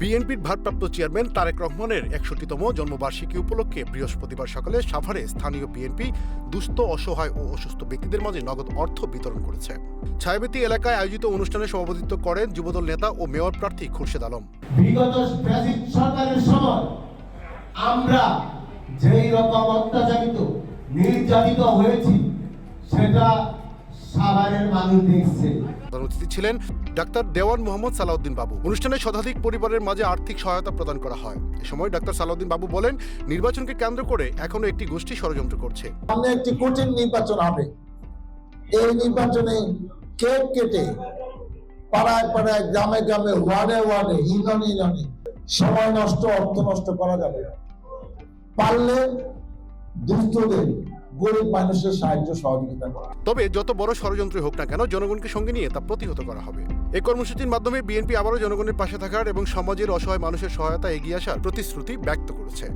বিএনপির ভারপ্রাপ্ত চেয়ারম্যান তারেক রহমানের একষট্টিতম জন্মবার্ষিকী উপলক্ষে বৃহস্পতিবার সকালে সাভারে স্থানীয় বিএনপি দুস্থ, অসহায় ও অসুস্থ ব্যক্তিদের মাঝে নগদ অর্থ বিতরণ করেছে। ছায়াবতী এলাকায় আয়োজিত অনুষ্ঠানে সভাপতিত্ব করেন যুবদল নেতা ও মেয়র প্রার্থী খুরশেদ আলম। বিগত সরকারের সময় আমরা যেই রকম অত্যাচারিত, নির্যাতিত হয়েছি, সেটা সাভারের মানুষ দেখছে। প্রধান অতিথি ছিলেন ডাক্তার দেওয়ান মোহাম্মদ সালাউদ্দিন বাবু। অনুষ্ঠানে শতাধিক পরিবারের মাঝে আর্থিক সহায়তা প্রদান করা হয়। এ সময় ডাক্তার সালাউদ্দিন বাবু বলেন নির্বাচনকে কেন্দ্র করে এখনও একটি গোষ্ঠী ষড়যন্ত্র করছে। সামনে একটি কঠিন নির্বাচন হবে। এই নির্বাচনে কেক কেটে পাড়ায় পাড়ায় গ্রামে গ্রামে ওয়ার্ডে ওয়ার্ডে ইউনিয়নে ইউনিয়নে সময় নষ্ট অর্থ নষ্ট করা যাবে। পারলে দুস্থদের গরিব মানুষের সাহায্য সহযোগিতা করা। তবে যত বড় ষড়যন্ত্রই হোক না কেন, জনগণকে সঙ্গে নিয়ে তা প্রতিহত করা হবে। এই কর্মসূচির মাধ্যমে বিএনপি আবারও জনগণের পাশে থাকার এবং সমাজের অসহায় মানুষের সহায়তা এগিয়ে আসার প্রতিশ্রুতি ব্যক্ত করেছে।